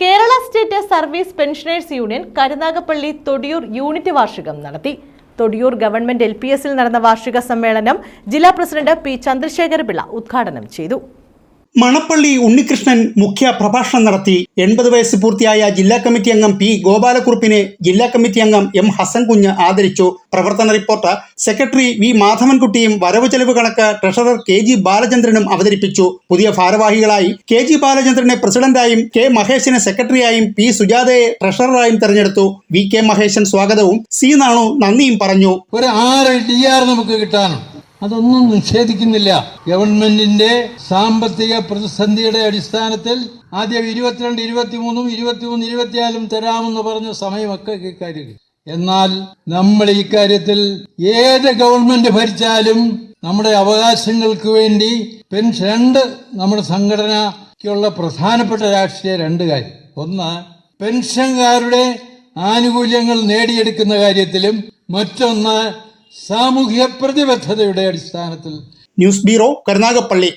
Kerala state service pensioners union Karunagappally Thodiyoor unit വാർഷികം നടത്തി. Thodiyoor government L നടന്ന വാർഷിക സമ്മേളനം ജില്ലാ പ്രസിഡന്റ് പി ചന്ദ്രശേഖര പിള്ള ഉദ്ഘാടനം ചെയ്തു. മണപ്പള്ളി ഉണ്ണികൃഷ്ണൻ മുഖ്യ പ്രഭാഷണം നടത്തി. എൺപത് വയസ്സ് പൂർത്തിയായ ജില്ലാ കമ്മിറ്റി അംഗം പി ഗോപാലക്കുറുപ്പിനെ ജില്ലാ കമ്മിറ്റി അംഗം എം ഹസൻ കുഞ്ഞ് ആദരിച്ചു. പ്രവർത്തന റിപ്പോർട്ട് സെക്രട്ടറി വി മാധവൻകുട്ടിയും വരവ് ചെലവ് കണക്ക് ട്രഷറർ കെ ജി ബാലചന്ദ്രനും അവതരിപ്പിച്ചു. പുതിയ ഭാരവാഹികളായി കെ ജി ബാലചന്ദ്രനെ പ്രസിഡന്റായും കെ മഹേഷിനെ സെക്രട്ടറിയായും പി സുജാതയെ ട്രഷററായും തെരഞ്ഞെടുത്തു. വി കെ മഹേശൻ സ്വാഗതവും സി നാണു നന്ദിയും പറഞ്ഞു. ഒരു ആറ് ഡി ആർ നമുക്ക് കിട്ടാനുണ്ട്. അതൊന്നും നിഷേധിക്കുന്നില്ല. ഗവൺമെന്റിന്റെ സാമ്പത്തിക പ്രതിസന്ധിയുടെ അടിസ്ഥാനത്തിൽ ആദ്യം ഇരുപത്തിരണ്ട് ഇരുപത്തിമൂന്നും ഇരുപത്തിമൂന്ന് ഇരുപത്തിനാലും തരാമെന്ന് പറഞ്ഞ സമയമൊക്കെ ഇക്കാര്യം എന്നാൽ നമ്മൾ ഇക്കാര്യത്തിൽ ഏത് ഗവൺമെന്റ് ഭരിച്ചാലും നമ്മുടെ അവകാശങ്ങൾക്ക് വേണ്ടി പെൻഷൻ രണ്ട് നമ്മുടെ സംഘടനയ്ക്കുള്ള പ്രധാനപ്പെട്ട രാഷ്ട്രീയ രണ്ട് കാര്യം. ഒന്ന് പെൻഷൻകാരുടെ ആനുകൂല്യങ്ങൾ നേടിയെടുക്കുന്ന കാര്യത്തിലും മറ്റൊന്ന് സാമൂഹ്യ പ്രതിബദ്ധതയുടെ അടിസ്ഥാനത്തിൽ ന്യൂസ് ബ്യൂറോ കരുനാഗപ്പള്ളി.